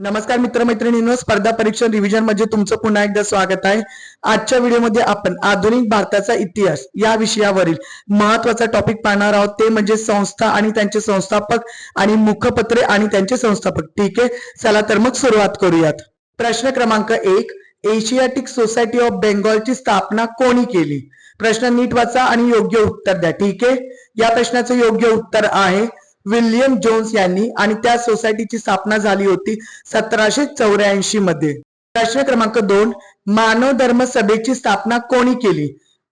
नमस्कार मित्रमैत्रिणींनो स्पर्धा परीक्षा रिव्हिजनमध्ये तुमचं पुन्हा एकदा स्वागत आहे. आजच्या व्हिडिओमध्ये आपण आधुनिक भारताचा इतिहास या विषयावरील महत्त्वाचा टॉपिक पाहणार आहोत. ते म्हणजे संस्था आणि त्यांचे संस्थापक आणि मुखपत्रे आणि त्यांचे संस्थापक. ठीक आहे? चला तर मग सुरुवात करूयात. प्रश्न क्रमांक एक एशियाटिक सोसायटी ऑफ बेंगॉलची स्थापना कोणी केली? प्रश्न नीट वाचा आणि योग्य उत्तर द्या. ठीक आहे? या प्रश्नाचं योग्य उत्तर आहे विल्यम जोन्स यांनी आणि त्या सोसायटीची स्थापना झाली होती सतराशे चौऱ्याऐंशी मध्ये. प्रश्न क्रमांक दोन मानव धर्म सभेची स्थापना कोणी केली?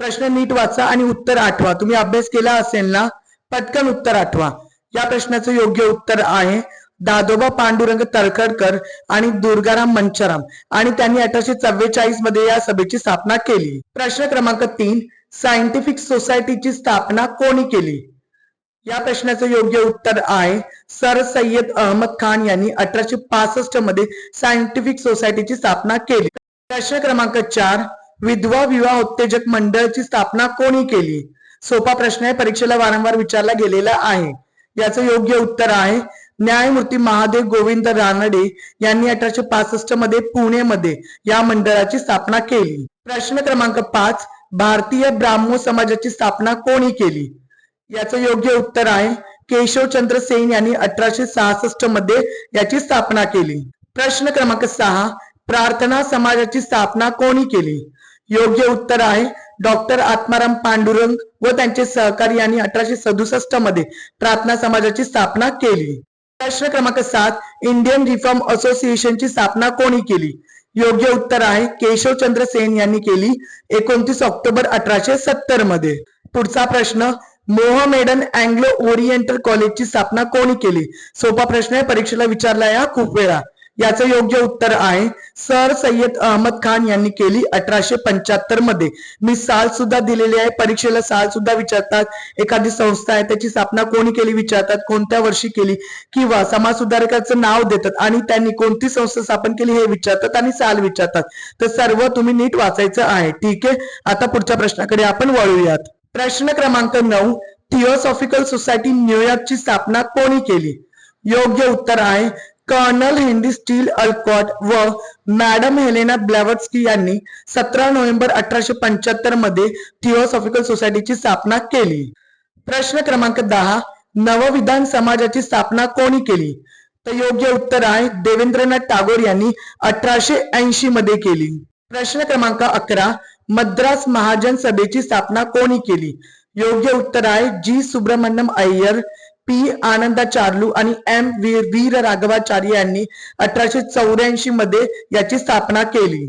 प्रश्न नीट वाचा आणि उत्तर आठवा. तुम्ही अभ्यास केला असेल ना? पटकन उत्तर आठवा. या प्रश्नाचं योग्य उत्तर आहे दादोबा पांडुरंग तळखडकर आणि दुर्गाराम मंचाराम आणि त्यांनी अठराशे चव्वेचाळीसमध्ये या सभेची स्थापना केली. प्रश्न क्रमांक तीन सायंटिफिक सोसायटीची स्थापना कोणी केली? या प्रश्नाचं योग्य उत्तर आहे. सर सय्यद अहमद खान यांनी अठराशे पासष्टमध्ये सायंटिफिक सोसायटीची स्थापना केली. प्रश्न क्रमांक चार विधवा विवाह उत्तेजक मंडळाची स्थापना कोणी केली? सोपा प्रश्न आहे परीक्षेला वारंवार विचारला गेलेला आहे. याचं योग्य उत्तर आहे न्यायमूर्ती महादेव गोविंद रानडे यांनी अठराशे पासष्टमध्ये पुणेमध्ये या मंडळाची स्थापना केली. प्रश्न क्रमांक पाच भारतीय ब्राह्मो समाजाची स्थापना कोणी केली? याचं योग्य उत्तर आहे. केशवचंद्र सेन यांनी अठराशे सहासष्टमध्ये याची स्थापना केली. प्रश्न क्रमांक सहा प्रार्थना समाजाची स्थापना कोणी केली? योग्य उत्तर आहे. डॉक्टर आत्माराम पांडुरंग व त्यांचे सहकारी यांनी अठराशे सदुसष्टमध्ये प्रार्थना समाजाची स्थापना केली. प्रश्न क्रमांक सात इंडियन रिफॉर्म असोसिएशनची स्थापना कोणी केली? योग्य उत्तर आहे. केशवचंद्र सेन यांनी केली एकोणतीस ऑक्टोबर अठराशे सत्तरमध्ये. पुढचा प्रश्न मोहमेडन अँग्लो ओरिएंटल कॉलेजची स्थापना कोणी केली? सोपा प्रश्न आहे परीक्षेला विचारला या खूप वेळा. याचं योग्य उत्तर आहे सर सय्यद अहमद खान यांनी केली अठराशे पंच्याहत्तरमध्ये. मी साल सुद्धा दिलेली आहे परीक्षेला साल सुद्धा विचारतात. एखादी संस्था आहे त्याची स्थापना कोणी केली विचारतात कोणत्या वर्षी केली? किंवा समाज सुधारकाचं नाव देतात आणि त्यांनी कोणती संस्था स्थापन केली हे विचारतात आणि साल विचारतात. तर सर्व तुम्ही नीट वाचायचं आहे. ठीक आहे? आता पुढच्या प्रश्नाकडे आपण वळूयात. प्रश्न क्रमांक नऊ थिओसॉफिकल सोसायटी न्यूयॉर्कची स्थापना कोणी केली? योग्य उत्तर आहे कर्नल हेनरी स्टील अल्कॉट व मॅडम हेलेना ब्लॅवट्स्की यांनी सतरा नोव्हेंबर अठराशे पंच्याहत्तरमध्ये थिओसॉफिकल सोसायटीची स्थापना केली. प्रश्न क्रमांक दहा नवविधान समाजाची स्थापना कोणी केली? तर योग्य उत्तर आहे देवेंद्रनाथ टागोर यांनी अठराशे ऐंशी मध्ये केली. प्रश्न क्रमांक अकरा मद्रास महाजन सभेची स्थापना कोणी केली? योग्य उत्तर आहे जी सुब्रमण्यम अय्यर पी आनंदाचार्लू आणि एम वीर वीर राघवाचार्य यांनी अठराशे चौऱ्याऐंशी मध्ये याची स्थापना केली.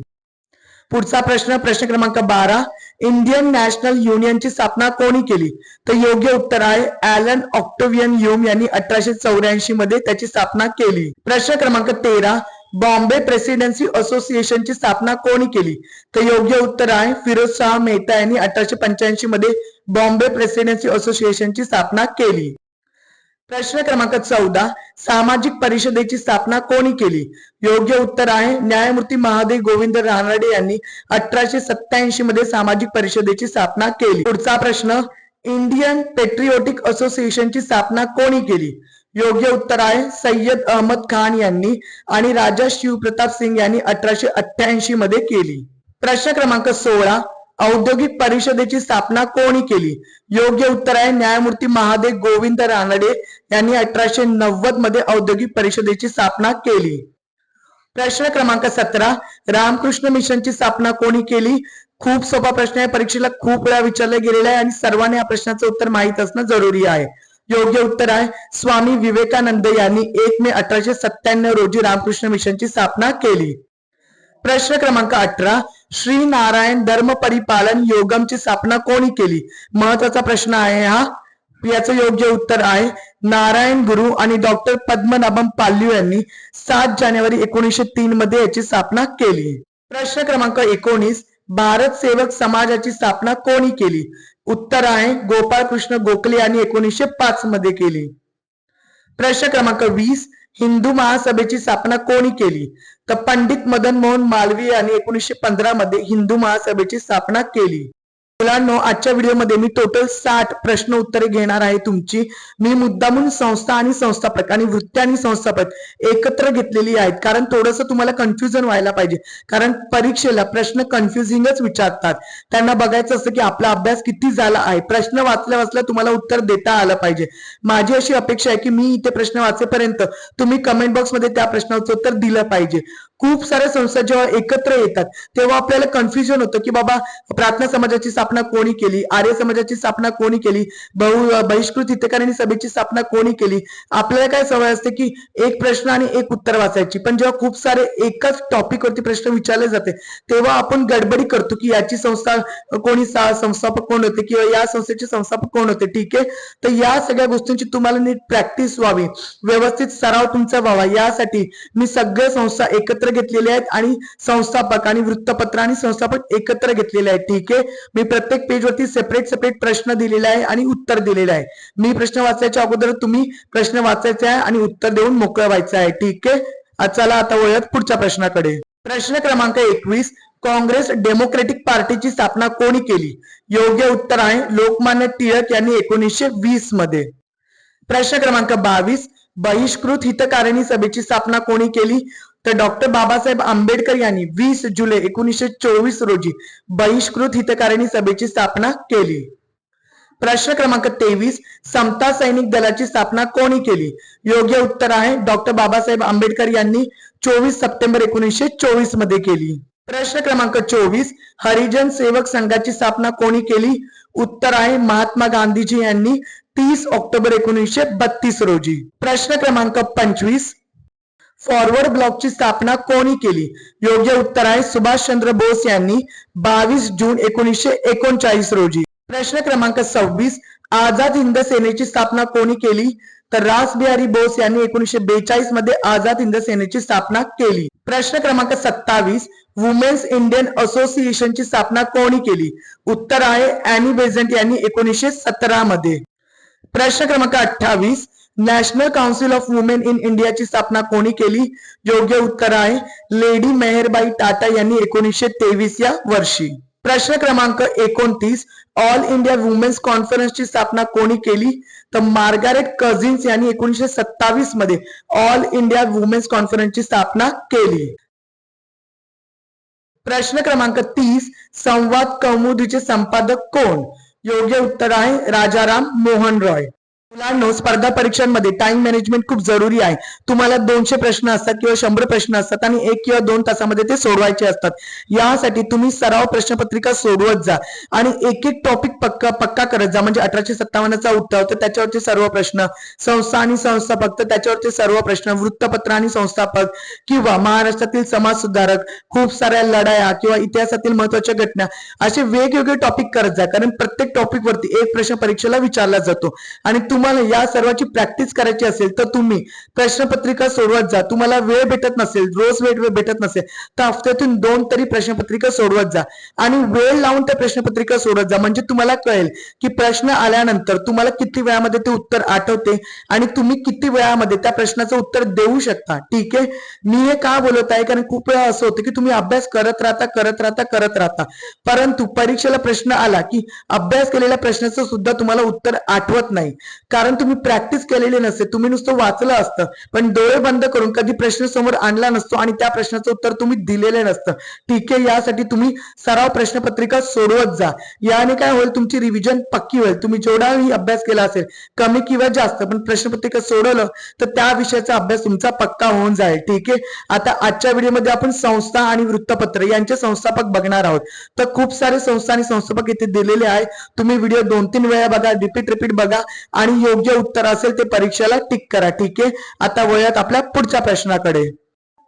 पुढचा प्रश्न प्रश्न क्रमांक बारा. इंडियन नॅशनल युनियनची स्थापना कोणी केली? तर योग्य उत्तर आहे ॲलन ऑक्टोवियन युम यांनी अठराशे चौऱ्याऐंशी मध्ये त्याची स्थापना केली. प्रश्न क्रमांक तेरा. बॉम्बे प्रेसिडेन्सी असोसिएशनची स्थापना कोणी केली? तर योग्य उत्तर आहे फिरोज शाह मेहता यांनी अठराशे पंच्याऐंशी मध्ये बॉम्बे प्रेसिडेन्सी असोसिएशनची स्थापना केली. प्रश्न क्रमांक चौदा सामाजिक परिषदेची स्थापना कोणी केली? योग्य उत्तर आहे न्यायमूर्ती महादेव गोविंद रानडे यांनी अठराशे सत्याऐंशी मध्ये सामाजिक परिषदेची स्थापना केली. पुढचा प्रश्न इंडियन पेट्रिओटिक असोसिएशनची स्थापना कोणी केली? योग्य उत्तर आहे. सय्यद अहमद खान यांनी आणि राजा शिवप्रताप सिंग यांनी अठराशे अठ्ठ्याऐंशी मध्ये केली. प्रश्न क्रमांक सोळा औद्योगिक परिषदेची स्थापना कोणी केली? योग्य उत्तर आहे न्यायमूर्ती महादेव गोविंद रानडे यांनी अठराशे नव्वदमध्ये औद्योगिक परिषदेची स्थापना केली. प्रश्न क्रमांक सतरा रामकृष्ण मिशनची स्थापना कोणी केली? खूप सोपा प्रश्न आहे. परीक्षेला खूप वेळा विचारला गेलेला आहे आणि सर्वांनी या प्रश्नाचं उत्तर माहीत असणं जरुरी आहे. योग्य उत्तर आहे. स्वामी विवेकानंद यांनी एक मे अठराशे सत्त्याण्णव रोजी रामकृष्ण मिशनची स्थापना केली. प्रश्न क्रमांक अठरा श्री नारायण धर्म परिपालन योगमची स्थापना कोणी केली? महत्त्वाचा प्रश्न आहे हा. याचं योग्य उत्तर आहे. नारायण गुरु आणि डॉक्टर पद्मनाभम पाल्यू यांनी सात जानेवारी एकोणीसशे तीन मध्ये याची स्थापना केली. प्रश्न क्रमांक एकोणीस भारत सेवक समाजाची स्थापना कोणी केली? उत्तर आहे गोपाळकृष्ण गोखले यांनी एकोणीसशे पाच मध्ये केली. प्रश्न क्रमांक वीस हिंदू महासभेची स्थापना कोणी केली? तर पंडित मदन मोहन मालवीय यांनी एकोणीसशे पंधरा मध्ये हिंदू महासभेची स्थापना केली. मुलांनो आजच्या व्हिडिओमध्ये मी टोटल साठ प्रश्न उत्तरे घेणार आहे तुमची. मी मुद्दामून संस्था आणि संस्थापक आणि वृत्ती आणि संस्थापक एकत्र घेतलेली आहेत. कारण थोडस तुम्हाला कन्फ्युजन व्हायला पाहिजे. कारण परीक्षेला प्रश्न कन्फ्युजिंगच विचारतात. त्यांना बघायचं असतं की आपला अभ्यास किती झाला आहे. प्रश्न वाचल्या वाचल्या तुम्हाला उत्तर देता आलं पाहिजे. माझी अशी अपेक्षा आहे की मी इथे प्रश्न वाचेपर्यंत तुम्ही कमेंट बॉक्समध्ये त्या प्रश्नाचं उत्तर दिलं पाहिजे. खूप साऱ्या संस्था जेव्हा एकत्र येतात तेव्हा आपल्याला कन्फ्युजन होतं की बाबा प्रार्थना समाजाची स्थापना कोणी केली? आर्य समाजाची स्थापना कोणी केली? बहु बहिष्कृत हितकारिणी सभेची स्थापना कोणी केली? आपल्याला काय सवय असते की एक प्रश्न आणि एक उत्तर वाचायची. पण जेव्हा खूप सारे एकाच टॉपिक वरती प्रश्न विचारले जाते तेव्हा आपण गडबडी करतो की याची संस्था कोणी संस्थापक कोण होते किंवा या संस्थेचे संस्थापक कोण होते? ठीक आहे? तर या सगळ्या गोष्टींची तुम्हाला नीट प्रॅक्टिस व्हावी. व्यवस्थित सराव तुमचा व्हावा. यासाठी मी सगळ्या संस्था एकत्र घेतलेले आहेत आणि संस्थापक आणि वृत्तपत्र आणि संस्थापक एकत्र घेतलेले आहेत. ठीक आहे? मी प्रत्येक पेजवरती सेपरेट सेपरेट प्रश्न दिलेला आहे आणि उत्तर दिलेलं आहे. मी प्रश्न वाचायच्या अगोदर तुम्ही प्रश्न वाचायचे आहे आणि उत्तर देऊन मोकळं व्हायचं आहे. ठीक आहे? चला आता वळूयात पुढच्या प्रश्नाकडे. प्रश्न क्रमांक एकवीस. काँग्रेस डेमोक्रेटिक पार्टीची स्थापना कोणी केली? योग्य उत्तर आहे लोकमान्य टिळक यांनी एकोणीसशे वीसमध्ये. प्रश्न क्रमांक बावीस. बहिष्कृत हितकारिणी सभेची स्थापना कोणी केली? तर डॉक्टर बाबासाहेब आंबेडकर यांनी वीस जुलै एकोणीसशे चोवीस रोजी बहिष्कृत हितकारिणी सभेची स्थापना केली. प्रश्न क्रमांक तेवीस समता सैनिक दलाची स्थापना कोणी केली? योग्य उत्तर आहे डॉक्टर बाबासाहेब आंबेडकर यांनी चोवीस सप्टेंबर एकोणीसशे चोवीसमध्ये केली. प्रश्न क्रमांक चोवीस हरिजन सेवक संघाची स्थापना कोणी केली? उत्तर आहे महात्मा गांधीजी यांनी तीस ऑक्टोबर एकोणीसशे बत्तीस रोजी. प्रश्न क्रमांक पंचवीस फॉरवर्ड ब्लॉकची स्थापना कोणी केली? योग्य उत्तर आहे सुभाषचंद्र बोस यांनी बावीस जून एकोणीसशे एकोणचाळीस रोजी. प्रश्न क्रमांक सव्वीस आझाद हिंद सेनेची स्थापना कोणी केली? तर रासबिहारी बोस यांनी एकोणीसशे बेचाळीसमध्ये आझाद हिंद सेनेची स्थापना केली. प्रश्न क्रमांक सत्तावीस वुमेन्स इंडियन असोसिएशनची स्थापना कोणी केली? उत्तर आहे अॅनी बेझंट यांनी एकोणीसशे सतरा मध्ये. प्रश्न क्रमांक अठ्ठावीस national council of women in इंडियाची स्थापना कोणी केली? योग्य उत्तर आहे. लेडी मेहरबाई टाटा यांनी एकोणीसशे तेवीस या वर्षी. प्रश्न क्रमांक एकोणतीस ऑल इंडिया वुमेन्स कॉन्फरन्सची स्थापना कोणी केली? तर मार्गारेट कझिन्स यांनी एकोणीसशे सत्तावीसमध्ये ऑल इंडिया वुमेन्स कॉन्फरन्सची स्थापना केली. प्रश्न क्रमांक तीस संवाद कौमुदीचे संपादक कोण? योग्य उत्तर आहे राजाराम मोहन रॉय. मुलांनो स्पर्धा परीक्षांमध्ये टाइम मॅनेजमेंट खूप जरुरी आहे. तुम्हाला दोनशे प्रश्न असतात किंवा शंभर प्रश्न असतात आणि एक किंवा दोन तासामध्ये ते सोडवायचे असतात. यासाठी तुम्ही सराव प्रश्नपत्रिका सोडवत जा आणि एक एक टॉपिक पक्का पक्का करत जा. म्हणजे अठराशे सत्तावन्नचा उत्तर तर त्याच्यावरचे सर्व प्रश्न. संस्था आणि संस्थापक तर त्याच्यावरचे सर्व प्रश्न. वृत्तपत्र आणि संस्थापक किंवा महाराष्ट्रातील समाज सुधारक खूप साऱ्या लढाया किंवा इतिहासातील महत्त्वाच्या घटना असे वेगवेगळे टॉपिक करत जा. कारण प्रत्येक टॉपिक वरती एक प्रश्न परीक्षेला विचारला जातो. आणि तुम्हाला या सर्वाची प्रॅक्टिस करायची असेल तर तुम्ही प्रश्नपत्रिका सोडवत जा. तुम्हाला वेळ भेटत नसेल रोज वेळ भेटत नसेल तर हफ्त्यातून दोन तरी प्रश्नपत्रिका सोडवत जा. आणि वेळ लावून त्या प्रश्नपत्रिका सोडवत जा. म्हणजे तुम्हाला कळेल की प्रश्न आल्यानंतर तुम्हाला किती वेळामध्ये ते उत्तर आठवते आणि तुम्ही किती वेळामध्ये त्या प्रश्नाचं उत्तर देऊ शकता. ठीक आहे? मी हे का बोलत आहे? कारण खूप वेळा असं होतं की तुम्ही अभ्यास करत राहता करत राहता करत राहता. परंतु परीक्षेला प्रश्न आला की अभ्यास केलेल्या प्रश्नाचं सुद्धा तुम्हाला उत्तर आठवत नाही. कारण तुम्ही प्रॅक्टिस केलेली नसते तुम्ही नुसतं वाचलं असतं. पण डोळे बंद करून कधी प्रश्न समोर आणला नसतो आणि त्या प्रश्नाचं उत्तर तुम्ही दिलेलं नसतं. ठीक आहे यासाठी तुम्ही सराव प्रश्नपत्रिका सोडवत जा. याने काय होईल तुमची रिव्हिजन पक्की होईल. तुम्ही जेवढाही अभ्यास केला असेल कमी किंवा जास्त पण प्रश्नपत्रिका सोडवलं तर त्या विषयाचा अभ्यास तुमचा पक्का होऊन जाईल. ठीक आहे? आता आजच्या व्हिडिओमध्ये आपण संस्था आणि वृत्तपत्र यांचे संस्थापक बघणार आहोत. तर खूप सारे संस्था आणि संस्थापक इथे दिलेले आहे तुम्ही व्हिडिओ दोन तीन वेळा बघा रिपीट रिपीट बघा आणि योग्य उत्तर असेल ते परीक्षेला टिक करा. ठीक आहे? आता वळूयात आपल्या पुढच्या प्रश्नाकडे.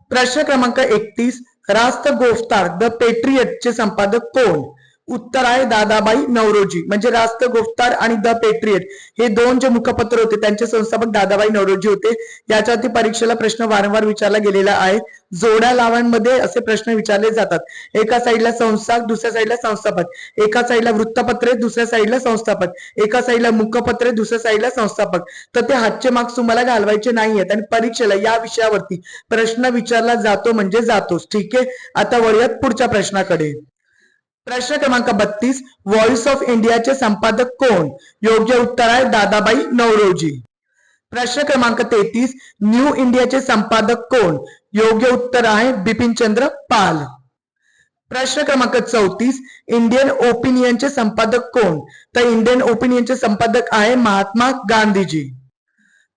प्रश्न क्रमांक एकतीस रास्त गोफ्तार द पेट्रियटचे संपादक कोण? उत्तर आहे दादाबाई नवरोजी. म्हणजे रास्त गोफ्तार आणि द पेट्रियट. हे दोन जे मुखपत्र होते त्यांचे संस्थापक दादाबाई नवरोजी होते. याच्यावरती परीक्षेला प्रश्न वारंवार विचारला गेलेला आहे. जोड्या लावांमध्ये असे प्रश्न विचारले जातात. एका साईडला संस्था दुसऱ्या साईडला संस्थापक. एका साईडला वृत्तपत्रे दुसऱ्या साईडला संस्थापक. एका साईडला मुखपत्रे दुसऱ्या साईडला संस्थापक. तर ते हातचे मार्क्स तुम्हाला घालवायचे नाहीयेत. आणि परीक्षेला या विषयावरती प्रश्न विचारला जातो म्हणजे जातोच. ठीक आहे? आता वळूयात पुढच्या प्रश्नाकडे. प्रश्न क्रमांक बत्तीस व्हॉइस ऑफ़ इंडियाचे संपादक कोण? योग्य उत्तर आहे दादाबाई नवरोजी. प्रश्न क्रमांक तेहतीस न्यू इंडिया इंडियाचे संपादक कोण? योग्य उत्तर आहे बिपिनचंद्र पाल. प्रश्न क्रमांक चौतीस इंडियन ओपिनियनचे संपादक कोण? तर इंडियन ओपिनियनचे संपादक आहे महात्मा गांधीजी.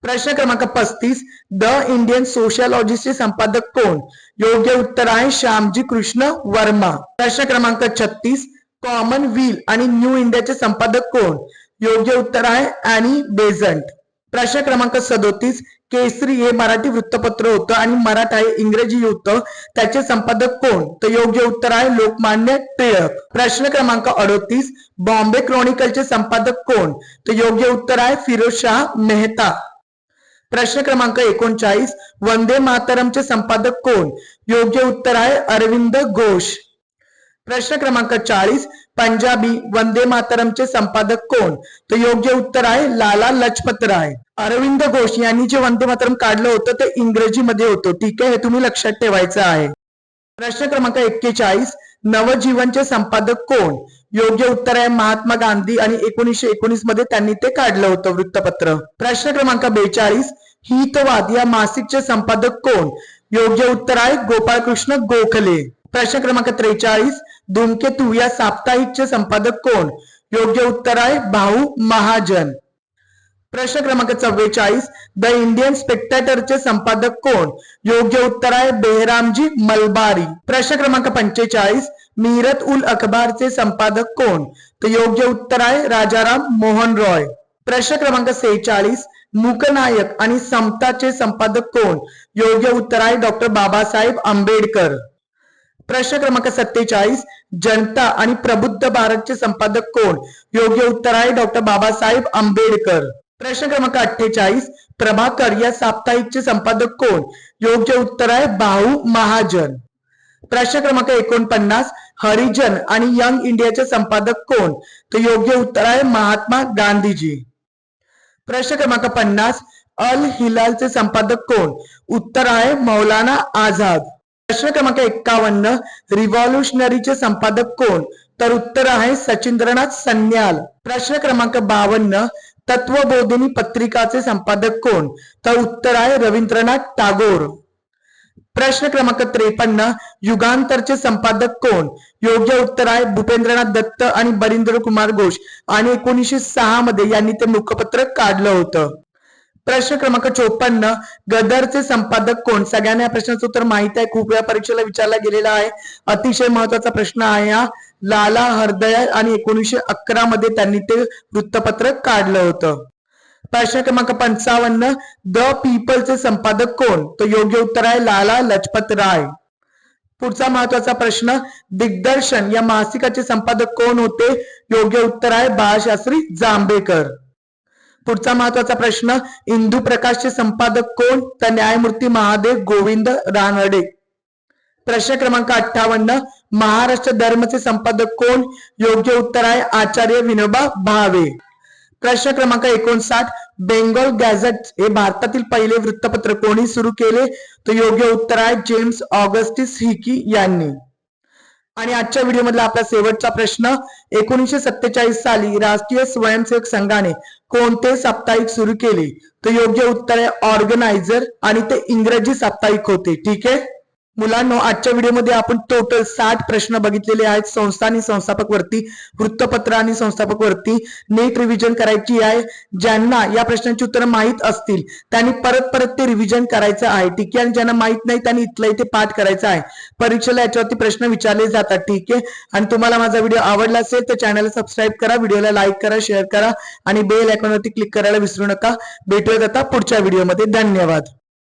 प्रश्न क्रमांक पस्तीस द इंडियन सोशियोलॉजिस्टचे संपादक कोण? योग्य उत्तर आहे श्यामजी कृष्ण वर्मा. प्रश्न क्रमांक छत्तीस कॉमन व्हील आणि न्यू इंडियाचे संपादक कोण? योग्य उत्तर आहे अॅनी बेझंट प्रश्न क्रमांक सदोतीस केसरी हे मराठी वृत्तपत्र होतं आणि मराठा हे इंग्रजी होतं. त्याचे संपादक कोण? तर योग्य उत्तर आहे लोकमान्य टिळक. प्रश्न क्रमांक अडोतीस बॉम्बे क्रॉनिकलचे संपादक कोण? तर योग्य उत्तर आहे फिरोजशाह मेहता. प्रश्न क्रमांक एकोणचाळीस वंदे मातरमचे संपादक कोण? योग्य उत्तर आहे अरविंद घोष. प्रश्न क्रमांक चाळीस पंजाबी वंदे मातरमचे संपादक कोण? तर योग्य उत्तर आहे लाला लजपत राय. अरविंद घोष यांनी जे वंदे मातरम काढलं होतं ते इंग्रजीमध्ये होतं. ठीक आहे हे तुम्ही लक्षात ठेवायचं आहे. प्रश्न क्रमांक एक्केचाळीस नवजीवनचे संपादक कोण? योग्य उत्तर आहे महात्मा गांधी आणि एकोणीसशे एकोणीसमध्ये त्यांनी ते काढलं होतं वृत्तपत्र. प्रश्न क्रमांक बेचाळीस हितवाद या मासिकचे संपादक कोण? योग्य उत्तर आहे गोपाळकृष्ण गोखले. प्रश्न क्रमांक त्रेचाळीस धूमकेतू या साप्ताहिकचे संपादक कोण? योग्य उत्तर आहे भाऊ महाजन. प्रश्न क्रमांक चव्वेचाळीस द इंडियन स्पेक्टॅटरचे संपादक कोण? योग्य उत्तर आहे बेहरामजी मलबारी. प्रश्न क्रमांक पंचेचाळीस मीरत उल अखबारचे संपादक कोण? तर योग्य उत्तर आहे राजाराम मोहन रॉय. प्रश्न क्रमांक सेहेचाळीस मुकनायक आणि समताचे संपादक कोण? योग्य उत्तर आहे डॉक्टर बाबासाहेब आंबेडकर. प्रश्न क्रमांक सत्तेचाळीस जनता आणि प्रबुद्ध भारतचे संपादक कोण? योग्य उत्तर आहे डॉक्टर बाबासाहेब आंबेडकर. प्रश्न क्रमांक अठ्ठेचाळीस प्रभाकर या साप्ताहिकचे संपादक कोण? योग्य उत्तर आहे भाऊ महाजन. प्रश्न क्रमांक एकोणपन्नास हरिजन आणि यंग इंडियाचे संपादक कोण? तर योग्य उत्तर आहे महात्मा गांधीजी. प्रश्न क्रमांक पन्नास अल हिलालचे संपादक कोण? उत्तर आहे मौलाना आझाद. प्रश्न क्रमांक एक्कावन्न रिव्हॉल्युशनरीचे संपादक कोण? तर उत्तर आहे सचिंद्रनाथ सन्याल. प्रश्न क्रमांक बावन्न तत्वबोधिनी पत्रिकाचे संपादक कोण? तर उत्तर आहे रवींद्रनाथ टागोर. प्रश्न क्रमांक त्रेपन्न युगांतरचे संपादक कोण? योग्य उत्तर आहे भूपेंद्रनाथ दत्त आणि बरिंद्र कुमार घोष. आणि एकोणीसशे सहा मध्ये यांनी ते मुखपत्र काढलं होतं. प्रश्न क्रमांक चोपन्न गदरचे संपादक कोण? सगळ्यांना या प्रश्नाचं उत्तर माहीत आहे. खूप वेळा परीक्षेला विचारला गेलेला आहे. अतिशय महत्त्वाचा प्रश्न आहे हा. लाला हरदया आणि एकोणीसशे अकरा मध्ये त्यांनी ते वृत्तपत्र काढलं होतं. प्रश्न क्रमांक पंचावन्न द पीपलचे संपादक कोण? तो योग्य उत्तर आहे लाला लजपत राय. पुढचा महत्त्वाचा प्रश्न दिग्दर्शन या मासिकाचे संपादक कोण होते? योग्य उत्तर आहे बाळशास्त्री जांभेकर. पुढचा महत्त्वाचा प्रश्न इंदू प्रकाशचे संपादक कोण? तर न्यायमूर्ती महादेव गोविंद रानडे. प्रश्न क्रमांक अठ्ठावन्न महाराष्ट्र धर्मचे संपादक कोण? योग्य उत्तर आहे आचार्य विनोबा भावे. प्रश्न क्रमांक एकोणसाठ बेंगॉल गॅझेट हे भारतातील पहिले वृत्तपत्र कोणी सुरू केले? तर योग्य उत्तर आहे जेम्स ऑगस्टिस हिकी यांनी. आणि आजच्या व्हिडिओमधला आपला शेवटचा प्रश्न एकोणीशे सत्तेचाळीस साली राष्ट्रीय स्वयंसेवक संघाने कोणते साप्ताहिक सुरू केले? तर योग्य उत्तर आहे ऑर्गनायझर आणि ते इंग्रजी साप्ताहिक होते. ठीक आहे? मुलांनो आजच्या व्हिडिओमध्ये आपण टोटल साठ प्रश्न बघितलेले आहेत. संस्था आणि संस्थापक वरती वृत्तपत्र आणि संस्थापक वरती नेट रिव्हिजन करायची आहे. ज्यांना या प्रश्नांची उत्तरं माहीत असतील त्यांनी परत परत ते रिव्हिजन करायचं आहे. ठीक आहे? आणि ज्यांना माहीत नाही त्यांनी इथलं इथे पाठ करायचा आहे. परीक्षेला याच्यावरती प्रश्न विचारले जातात. ठीक आहे? आणि तुम्हाला माझा व्हिडिओ आवडला असेल तर चॅनलला सबस्क्राईब करा. व्हिडिओला लाईक करा शेअर करा. आणि बेल आयकॉनवरती क्लिक करायला विसरू नका. भेटूयात आता पुढच्या व्हिडिओमध्ये. धन्यवाद.